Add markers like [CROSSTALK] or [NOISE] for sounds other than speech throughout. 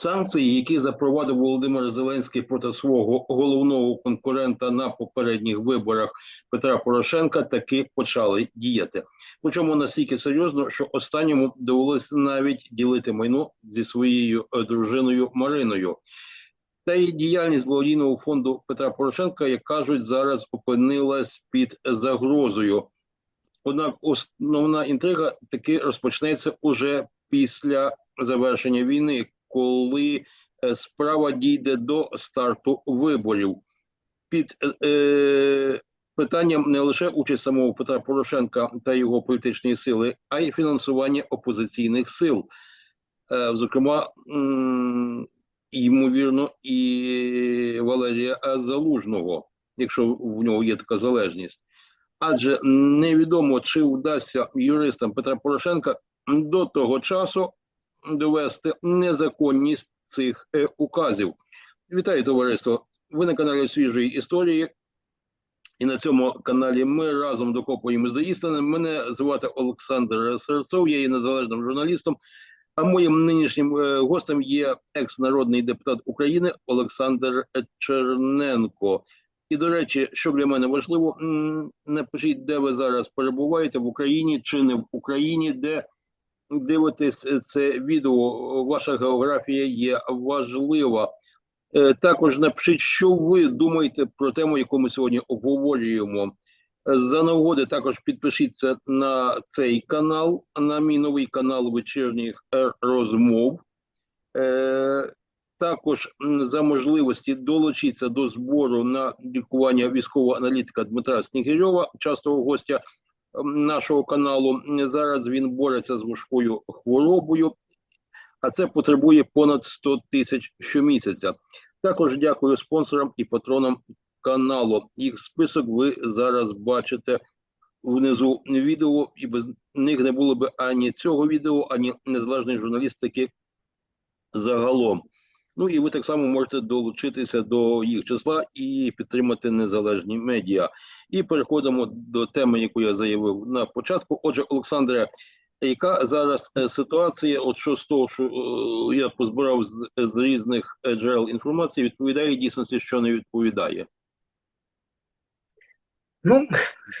Санкції, які запровадив Володимир Зеленський проти свого головного конкурента на попередніх виборах Петра Порошенка, таки почали діяти. Причому настільки серйозно, що останньому довелося навіть ділити майно зі своєю е, дружиною Мариною. Та й діяльність благодійного фонду Петра Порошенка, як кажуть, зараз опинилась під загрозою. Однак основна інтрига таки розпочнеться уже після завершення війни, коли е, справа дійде до старту виборів. Під е, питанням не лише участь самого Петра Порошенка та його політичної сили, а й фінансування опозиційних сил. Е, зокрема, ймовірно, і Валерія Залужного, якщо в нього є така залежність. Адже невідомо, чи вдасться юристам Петра Порошенка до того часу довести незаконність цих е, указів. Вітаю, товариство! Ви на каналі свіжої історії. І на цьому каналі ми разом докопуємось до істини. Мене звати Олександр Серцов, я є незалежним журналістом. А моїм нинішнім е, гостем є екс-народний депутат України Олександр Черненко. І, до речі, що для мене важливо, напишіть, де ви зараз перебуваєте в Україні чи не в Україні, де дивитесь е, це відео. Ваша географія є важлива. Е, Також напишіть, що ви думаєте про тему, яку ми сьогодні обговорюємо. Е, За нагоди також підпишіться на цей канал, на мій новий канал вечірніх е, розмов. Е, Також за можливості долучитися до збору на лікування військового аналітика Дмитра Снігирьова, частого гостя нашого каналу. Зараз він бореться з важкою хворобою, а це потребує понад 100 тисяч щомісяця. Також дякую спонсорам і патронам каналу. Їх список ви зараз бачите внизу відео, і без них не було б ані цього відео, ані незалежної журналістики загалом. Ну і ви так само можете долучитися до їх числа і підтримати незалежні медіа. І переходимо до теми, яку я заявив на початку. Отже, Олександре, яка зараз е, ситуація? От що з того, що е, я позбирав з, з різних джерел інформації, відповідає дійсності, що не відповідає. Ну,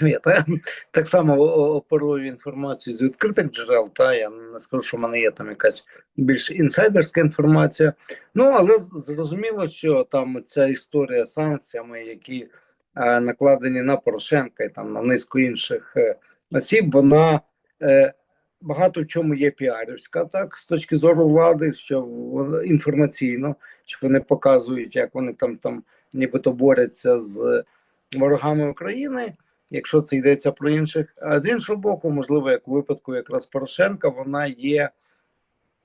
[LAUGHS] я та, так само оперую інформацією з відкритих джерел, та я не скажу, що в мене є там якась більш інсайдерська інформація. Ну, але зрозуміло, що там ця історія з санкціями, які е, накладені на Порошенка і там на низку інших е, осіб, вона е, багато в чому є піарівська, так, з точки зору влади, що інформаційно, що вони показують, як вони там там нібито борються з ворогами України, якщо це йдеться про інших. А з іншого боку, можливо, як у випадку якраз Порошенка, вона є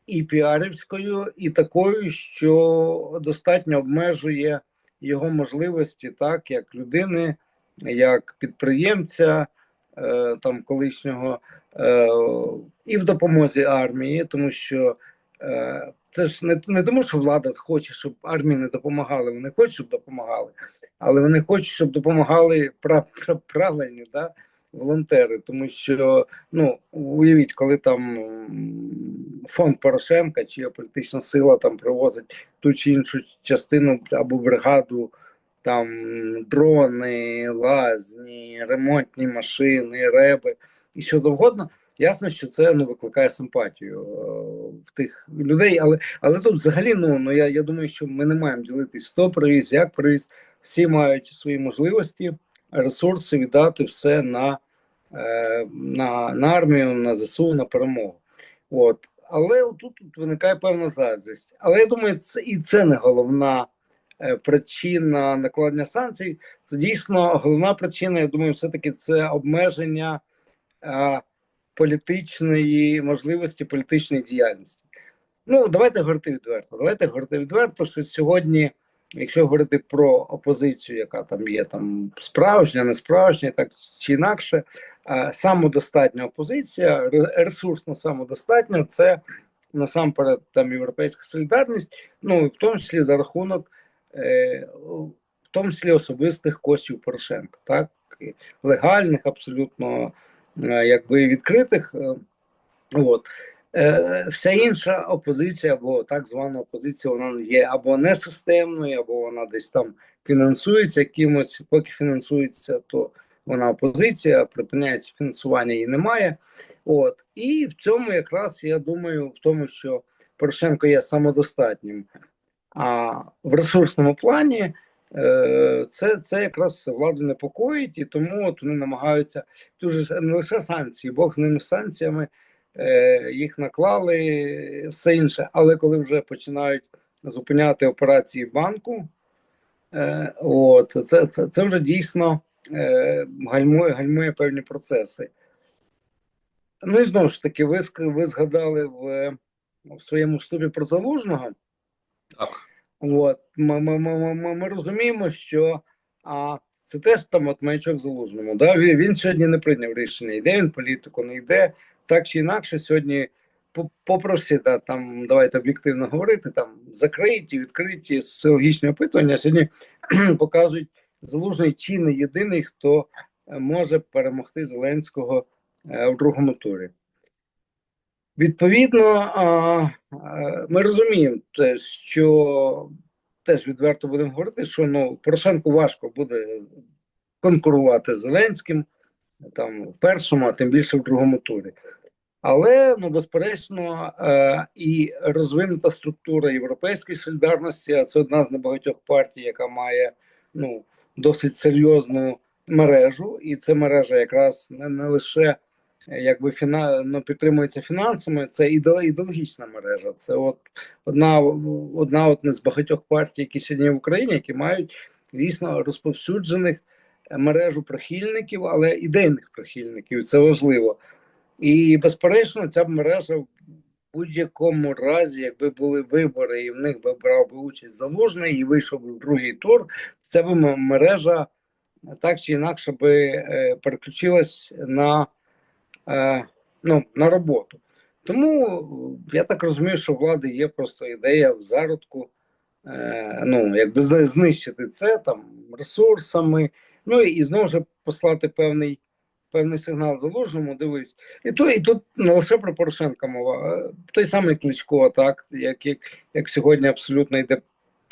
і піарівською, і такою, що достатньо обмежує його можливості, так як людини, як підприємця, е, там колишнього, е, і в допомозі армії, тому що. е, Це ж не, не тому, що влада хоче, щоб армії не допомагали. Вони хочуть, щоб допомагали, але вони хочуть, щоб допомагали прав, прав, правильні да, волонтери. Тому що ну уявіть, коли там фонд Порошенка чи політична сила там привозить ту чи іншу частину або бригаду. Там дрони, лазні, ремонтні машини, реби і що завгодно. Ясно, що це ну, викликає симпатію е, в тих людей, але але тут взагалі ну, ну я, я думаю, що ми не маємо ділитись хто привіз, як привіз. Всі мають свої можливості, ресурси віддати все на, е, на, на армію, на ЗСУ, на перемогу. От. Але тут, тут виникає певна заздрість. Але я думаю, це і це не головна е, причина накладення санкцій. Це дійсно головна причина. Я думаю, все-таки це обмеження. Е, політичної можливості політичної діяльності. Ну, давайте говорити відверто. Давайте говорити відверто, що сьогодні, якщо говорити про опозицію, яка там є, там справжня, не справжня, так чи інакше, самодостатня опозиція, ре- ресурсно самодостатня, це насамперед там європейська солідарність, ну і в тому числі за рахунок, е, в тому числі особистих коштів Порошенка, так легальних, абсолютно якби відкритих. е, От. Е, Вся інша опозиція, або так звана опозиція, вона є або несистемною, або вона десь там фінансується якимось, поки фінансується, то вона опозиція, припиняється фінансування її немає. От і в цьому якраз я думаю, в тому, що Порошенко є самодостатнім. А в ресурсному плані е, це, це якраз владу непокоїть, і тому от вони намагаються дуже не лише санкції, Бог з ними санкціями, е, їх наклали, все інше. Але коли вже починають зупиняти операції банку, е, от це, це, це вже дійсно е, гальмує, гальмує певні процеси. Ну і знову ж таки, ви, ви згадали в, в своєму вступі про залужного. Так. От ми, ми, ми, ми, ми, розуміємо, що а, це теж там от маячок залужному. Да? Він, сьогодні не прийняв рішення, йде він політику, не йде. Так чи інакше, сьогодні, по- попри всі, да, там давайте об'єктивно говорити, там закриті, відкриті соціологічні опитування. Сьогодні [CLEARS THROAT] показують залужний чи не єдиний, хто е, може перемогти Зеленського е, в другому турі. Відповідно, ми розуміємо, те, що теж відверто будемо говорити, що ну Порошенку важко буде конкурувати з Зеленським там в першому, а тим більше в другому турі. Але ну безперечно, е, і розвинута структура європейської солідарності, а це одна з небагатьох партій, яка має ну досить серйозну мережу, і це мережа якраз не, не лише якби фіна, ну, підтримується фінансами, це ідео- ідеологічна мережа. Це от одна, одна от не з багатьох партій, які сьогодні в Україні, які мають дійсно розповсюджених е, мережу прихильників, але ідейних прихильників. Це важливо. І безперечно, ця мережа в будь-якому разі, якби були вибори, і в них би брав би участь залужний і вийшов би в другий тур, це б мережа так чи інакше би е, переключилась на, ну, на роботу. Тому е, я так розумію, що влади є просто ідея в зародку, е, ну, якби знищити це там ресурсами, ну і, знову ж послати певний, певний сигнал залужному, дивись. І то, і тут не лише про Порошенка мова, той самий Кличко, так, як, як, як сьогодні абсолютно йде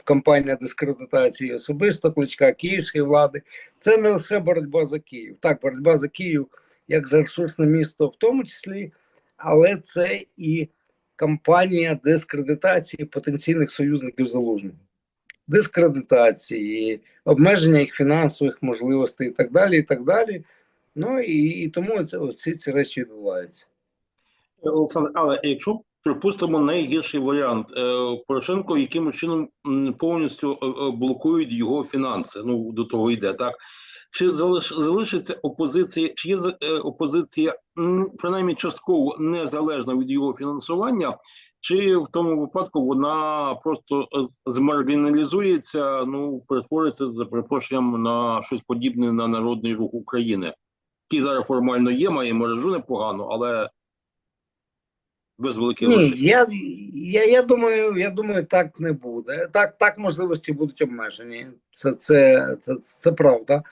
кампанія дискредитації особисто Кличка київської влади. Це не лише боротьба за Київ. Так, боротьба за Київ як за ресурсне місто, в тому числі, але це і кампанія дискредитації потенційних союзників залужного. Дискредитації, обмеження їх фінансових можливостей і так далі. і так далі. Ну і, і тому всі ці речі відбуваються. Олександр, але якщо припустимо найгірший варіант, е, Порошенко якимось чином повністю е, е, блокують його фінанси. Ну до того йде так. Чи залиш, залишиться опозиція, чи є е, опозиція принаймні частково незалежна від його фінансування, чи в тому випадку вона просто змаргіналізується, ну перетвориться за припрошенням на щось подібне на народний рух України, який зараз формально є, має мережу непогану, але без великих Ні, грошей. я, я, я думаю, я думаю, так не буде. Так, так можливості будуть обмежені. Це, це, це, це правда.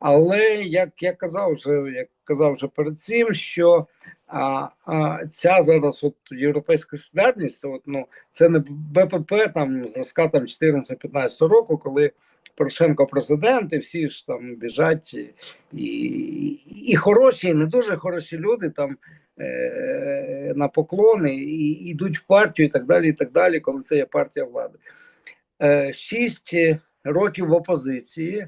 Але як я казав вже, як казав вже перед цим, що а, а, ця зараз от європейська солідарність, от, ну, це не БПП там зразка там 14-15 року, коли Порошенко президент, і всі ж там біжать, і, і, і хороші, і не дуже хороші люди там е, на поклони і йдуть в партію, і так далі, і так далі, коли це є партія влади. Е, Шість років в опозиції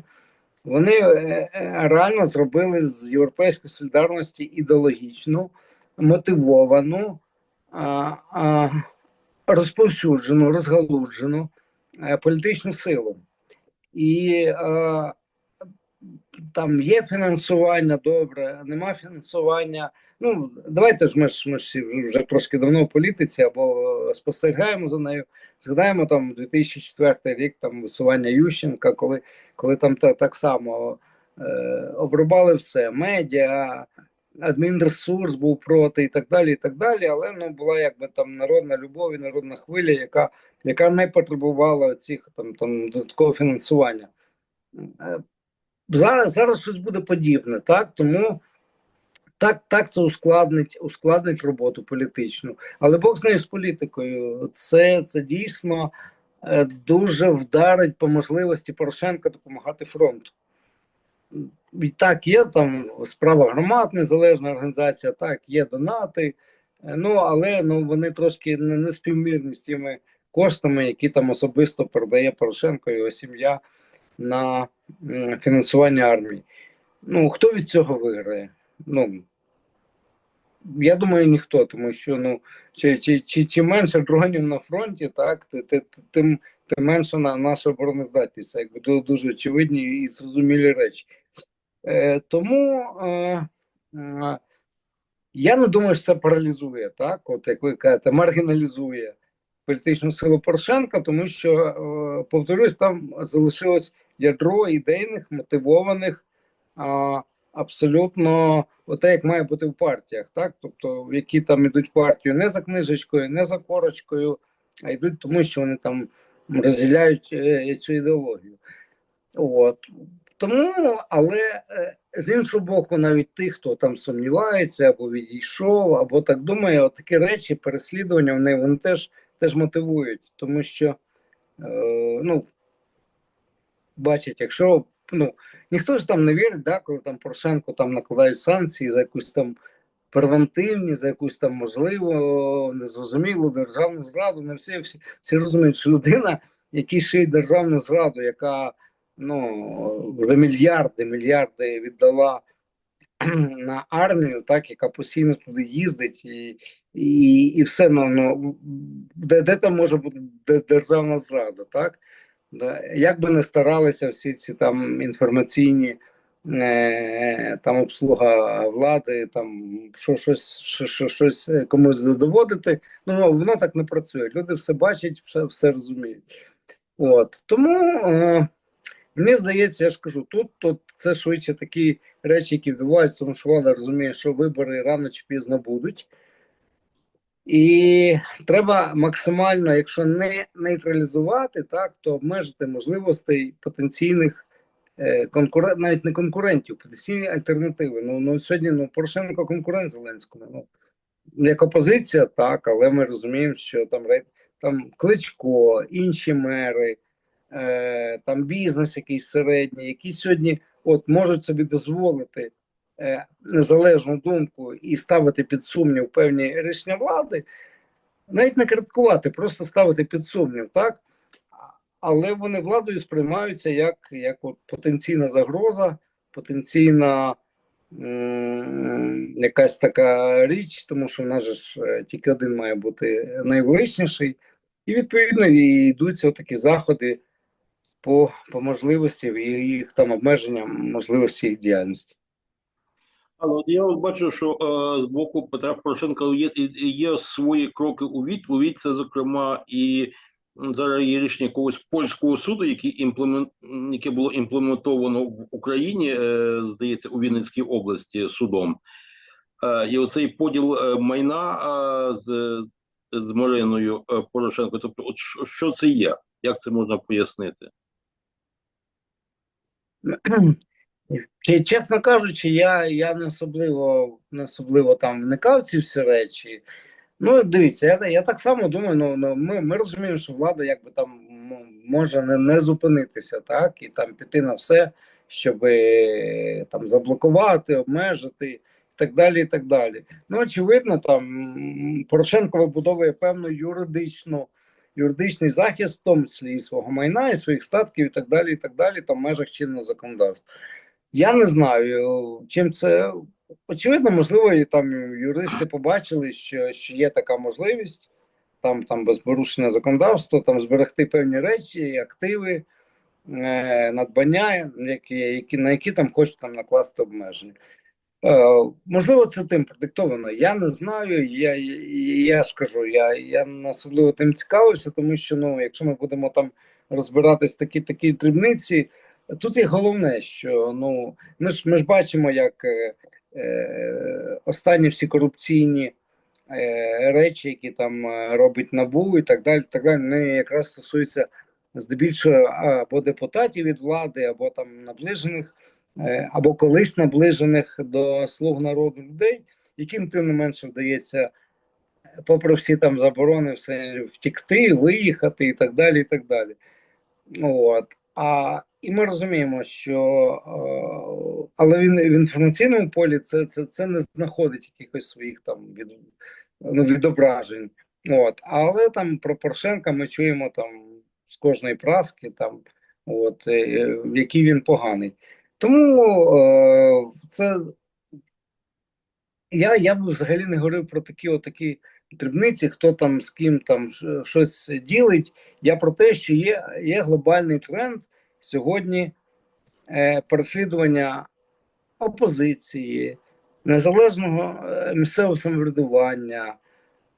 вони е, е, реально зробили з європейської солідарності ідеологічну, мотивовану, розповсюджену, розгалуджену е, політичну силу. І там є фінансування добре, нема фінансування. Ну, давайте ж ми ж ми ж вже трошки давно в політиці або спостерігаємо за нею. Згадаємо там 2004 рік там висування Ющенка, коли, коли там та, так само е, обрубали все, медіа, адмінресурс був проти і так далі. і так далі. Але ну була якби там народна любов і народна хвиля, яка, яка не потребувала цих там, там додаткового фінансування. Зараз, зараз щось буде подібне, так? Тому так, так це ускладнить, ускладнить роботу політичну. Але Бог з нею з політикою. Це, це дійсно е, дуже вдарить по можливості Порошенка допомагати фронту. І так, є там справа громад, незалежна організація, так, є донати, е, ну але ну, вони трошки не, не співмірні з тими коштами, які там особисто передає Порошенко і його сім'я на фінансування армії. Ну, хто від цього виграє? Ну, я думаю, ніхто, тому що ну, чи, чи, чи, чи менше дронів на фронті, так, ти- ти- тим, тим менше на наша обороноздатність. Це якби дуже очевидні і зрозумілі речі. Е, тому е, е, я не думаю, що це паралізує, так, от як ви кажете, маргіналізує політичну силу Порошенка, тому що, е, повторюсь, там залишилось ядро ідейних, мотивованих, а, абсолютно оте, як має бути в партіях, так? Тобто, які там ідуть партію не за книжечкою, не за корочкою, а йдуть тому, що вони там розділяють е, цю ідеологію. От. Тому, але е, з іншого боку, навіть тих, хто там сумнівається або відійшов, або так думає, от такі речі, переслідування вони, вони теж, теж мотивують, тому що е, ну, бачать, якщо ну, ніхто ж там не вірить, да, коли там Порошенко там накладають санкції за якусь там превентивні, за якусь там можливо незрозумілу державну зраду. Не всі, всі, всі розуміють, що людина, який шиє державну зраду, яка ну вже мільярди, мільярди віддала [CLEARS THROAT] на армію, так яка постійно туди їздить, і і, і все ну, ну де, де там може бути державна зрада, так? Як би не старалися всі ці там інформаційні е, там обслуга влади, там що, щось, що, що, щось е, комусь доводити, ну воно так не працює. Люди все бачать, все, все розуміють. От тому е, мені здається, я ж кажу, тут, тут це швидше такі речі, які відбуваються, тому що влада розуміє, що вибори рано чи пізно будуть. І треба максимально, якщо не нейтралізувати, так то обмежити можливостей потенційних е, конкурент, навіть не конкурентів, потенційні альтернативи. Ну, ну сьогодні ну Порошенко конкурент Зеленському. Ну як опозиція, так, але ми розуміємо, що там там Кличко, інші мери, е, там бізнес якийсь середній, які сьогодні от можуть собі дозволити незалежну думку і ставити під сумнів певні рішення влади, навіть не критикувати, просто ставити під сумнів, так? Але вони владою сприймаються як, як от потенційна загроза, потенційна м, якась така річ, тому що в нас же ж е, тільки один має бути найвеличніший. І відповідно і йдуться такі заходи по, по можливості і їх там обмеженням можливості їх діяльності. Але от я от бачу, що е, з боку Петра Порошенка є, є свої кроки у відповідь. Це, зокрема, і зараз є рішення якогось польського суду, який імплемент, яке було імплементовано в Україні, е, здається, у Вінницькій області судом. Е, і оцей поділ е, майна е, з, з Мариною е, Порошенко. Тобто, от що, що це є? Як це можна пояснити? [CLEARS THROAT] [CLEARS THROAT] Чесно кажучи, я, я не особливо не особливо там вникав ці всі речі. Ну, дивіться, я, я так само думаю, ну, ну ми, ми розуміємо, що влада якби там може не, не зупинитися, так, і там піти на все, щоб там заблокувати, обмежити і так далі. і так далі. Ну, очевидно, там Порошенко вибудовує певну юридичну, юридичний захист, в тому числі і свого майна, і своїх статків, і так далі, і так далі, там в межах чинного законодавства. Я не знаю, чим це очевидно, можливо, і там юристи побачили, що, що є така можливість там, там без порушення законодавства, там зберегти певні речі, активи, е, надбання, які, які, на які там хочуть там накласти обмеження. Е, можливо, це тим продиктовано. Я не знаю. Я, я, ж кажу, я, я особливо тим цікавився, тому що ну, якщо ми будемо там розбиратись такі такі дрібниці, тут є головне, що ну ми ж ми ж бачимо, як е, е, останні всі корупційні е, речі, які там е, робить набу і так далі. Так далі, вони якраз стосуються здебільшого або депутатів від влади, або там наближених е, або колись наближених до слуг народу людей, яким тим не менше вдається, попри всі там заборони, все втікти, виїхати і так далі. і так далі. От. А, і ми розуміємо, що е, але він в інформаційному полі це, це, це не знаходить якихось своїх там від, ну, відображень. От. Але там про Порошенка ми чуємо там з кожної праски, там, от, е, який він поганий. Тому е, це я, я б взагалі не говорив про такі отакі дрібниці, хто там з ким там щось ділить. Я про те, що є, є глобальний тренд сьогодні е, переслідування опозиції, незалежного е, місцевого самоврядування,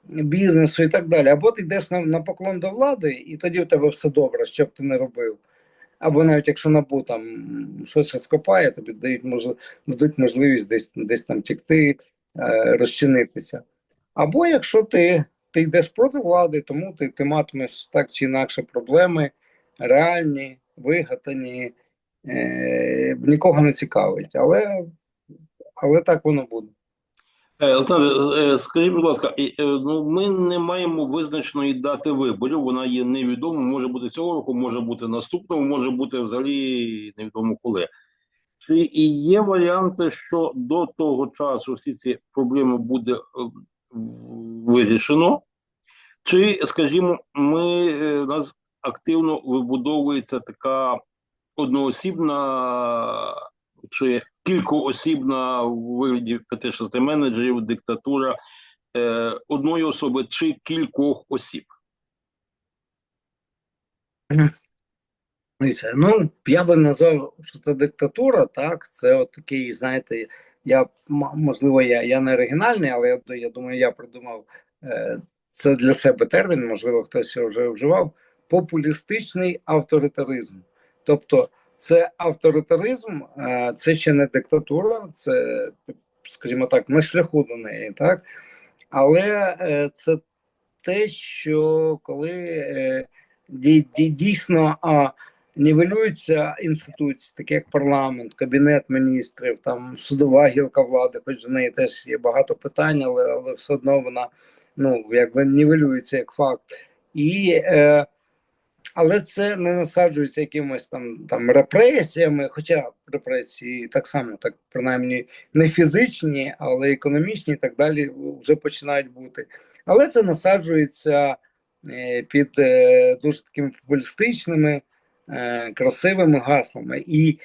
бізнесу і так далі. Або ти йдеш на, на поклон до влади, і тоді в тебе все добре, що б ти не робив. Або навіть якщо НАБУ там щось розкопає, тобі дають мож... дадуть можливість десь, десь там тікти, е, розчинитися. Або якщо ти, ти йдеш проти влади, тому ти, ти матимеш так чи інакше проблеми реальні, вигадані, е, нікого не цікавить. Але, але так воно буде. Е, Олександр, е, скажіть, будь ласка, е, ну ми не маємо визначеної дати виборів. Вона є невідома. Може бути цього року, може бути наступного, може бути взагалі невідомо коли. Чи і є варіанти, що до того часу всі ці проблеми буде вирішено? Чи, скажімо, ми нас активно вибудовується така одноосібна чи кількоосібна у вигляді 5-6 менеджерів, диктатура е, одної особи чи кількох осіб? Ну, я би назвав, що це диктатура, так, це от такий, знаєте, я, можливо, я, я не оригінальний, але я, я думаю, я придумав е, це для себе термін, можливо, хтось його вже вживав, популістичний авторитаризм. Тобто, це авторитаризм, е, це ще не диктатура, це, скажімо так, на шляху до неї, так? Але е, це те, що коли е, дій- дій- дійсно нівелюються інституції, такі як парламент, кабінет міністрів, там судова гілка влади, хоч до неї теж є багато питань, але, але все одно вона ну якби нівелюється як факт. І, е, але це не насаджується якимось там, там репресіями, хоча репресії так само, так принаймні не фізичні, але економічні і так далі вже починають бути. Але це насаджується е, під е, дуже такими популістичними, е, красивими гаслами. І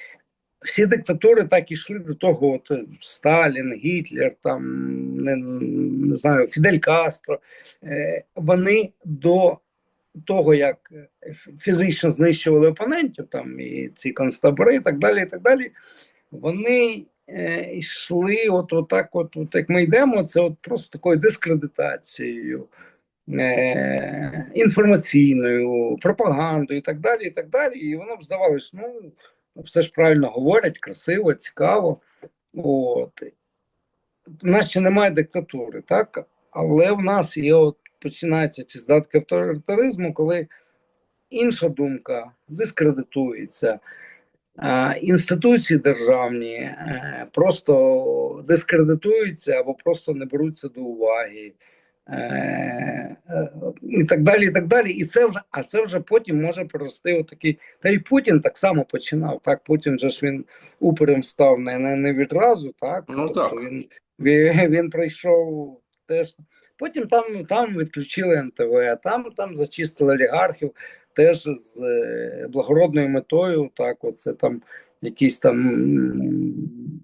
всі диктатури так ішли до того: от Сталін, Гітлер, там не, не знаю, Фідель Кастро. Вони до того, як фізично знищували опонентів, там і ці концтабори, і так далі, і так далі, вони е, йшли, от, так, от, от як ми йдемо, це от просто такою дискредитацією. Е, інформаційною пропагандою і так далі, і так далі. І воно б здавалось, ну все ж правильно говорять, красиво, цікаво. От. У нас ще немає диктатури, так? Але в нас є, от починаються ці здатки авторитаризму, коли інша думка дискредитується. Інституції державні е, просто дискредитуються або просто не беруться до уваги. Е, е, І так далі, і так далі. І це вже, а це вже потім може перерости отакий. Та й Путін так само починав. Так, Путін же ж він уперем став не, не, не відразу, так. Ну, Тобто так. Він, він, він прийшов теж. Потім там, там відключили НТВ, там, там зачистили олігархів теж з е, благородною метою. Так, оце там якісь там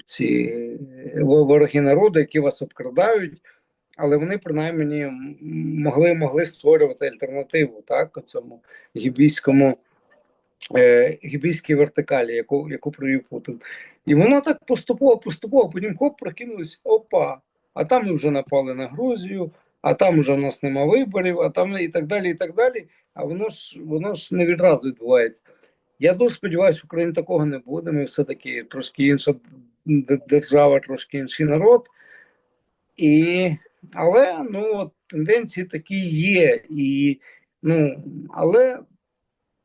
ці е, вороги народу, які вас обкрадають але вони принаймні могли могли створювати альтернативу так цьому гібійському е, гібійській вертикалі, яку яку провів Путін. І воно так поступово, поступово, потім хоп, прокинулись, опа, а там ми вже напали на Грузію, а там вже в нас нема виборів, а там і так далі, і так далі. А воно ж воно ж не відразу відбувається. Я дуже сподіваюся, в Україні такого не буде. Ми все-таки трошки інша держава, трошки інший народ. І, але ну, от, тенденції такі є. І, ну, але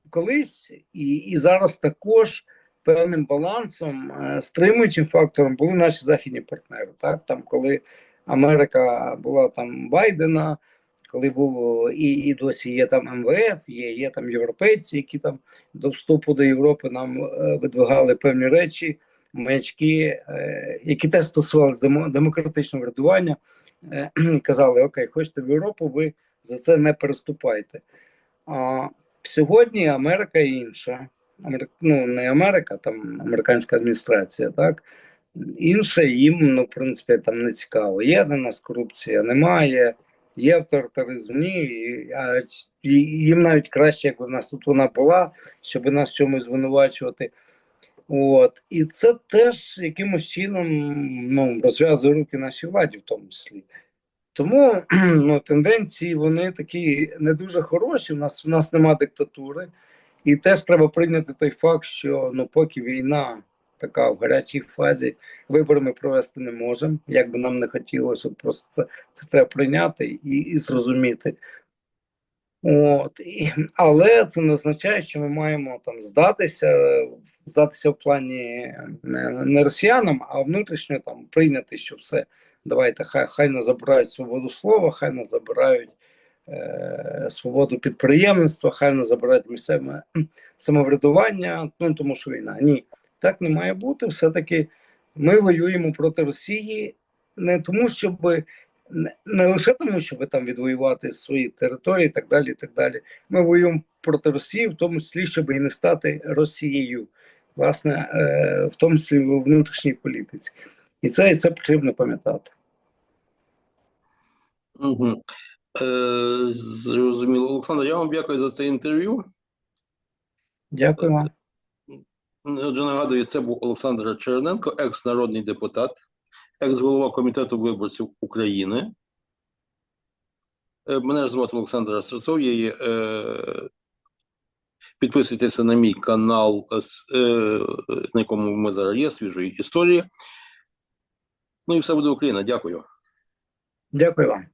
колись і, і зараз також певним балансом, е, стримуючим фактором були наші західні партнери. Так, там, коли Америка була там Байдена, коли був і, і досі є там МВФ, є, є там європейці, які там до вступу до Європи нам е, видвигали певні речі, маячки, е, які теж стосувалися демократичного врядування. [CLEARS THROAT] Казали: Окей, хочете в Європу, ви за це не переступайте. А сьогодні Америка інша. Ну, не Америка, там американська адміністрація, так інше їм, ну, в принципі, там не цікаво. Є до нас корупція, немає, є авторитаризм, ні. А їм навіть краще, якби в нас тут вона була, щоб нас чомусь звинувачувати. От. І це теж якимось чином ну, розв'язує руки нашій владі, в тому числі. Тому [CLEARS THROAT] ну, тенденції вони такі не дуже хороші. У нас у нас нема диктатури, і теж треба прийняти той факт, що ну, поки війна така в гарячій фазі, вибори ми провести не можемо. Як би нам не хотілося, от просто це, це треба прийняти і, і зрозуміти. От, і, але це не означає, що ми маємо там здатися, здатися в плані не, не росіянам, а внутрішньо там прийняти, що все. Давайте, хай хай нас забирають свободу слова, хай нас забирають свободу підприємництва, хай нас забирають місцеве [CLEARS THROAT] самоврядування, ну тому що війна. Ні, так не має бути. Все-таки ми воюємо проти Росії не тому, щоб не, не лише тому, щоб там відвоювати свої території, і так далі. і так далі. Ми воюємо проти Росії, в тому числі, щоб і не стати Росією, власне, е, в тому числі в внутрішній політиці. І це, і це потрібно пам'ятати. Угу. Е, зрозуміло. Олександр, я вам дякую за це інтерв'ю. Дякую вам. Отже, нагадую, це був Олександр Черненко, екс-народний депутат, екс-голова Комітету виборців України. Е, Мене ж звати Олександр Серцов. Я є, е, підписуйтеся на мій канал, е, на якому ми зараз є, свіжої історії. Ну і все буде Україна. Дякую. Дякую вам.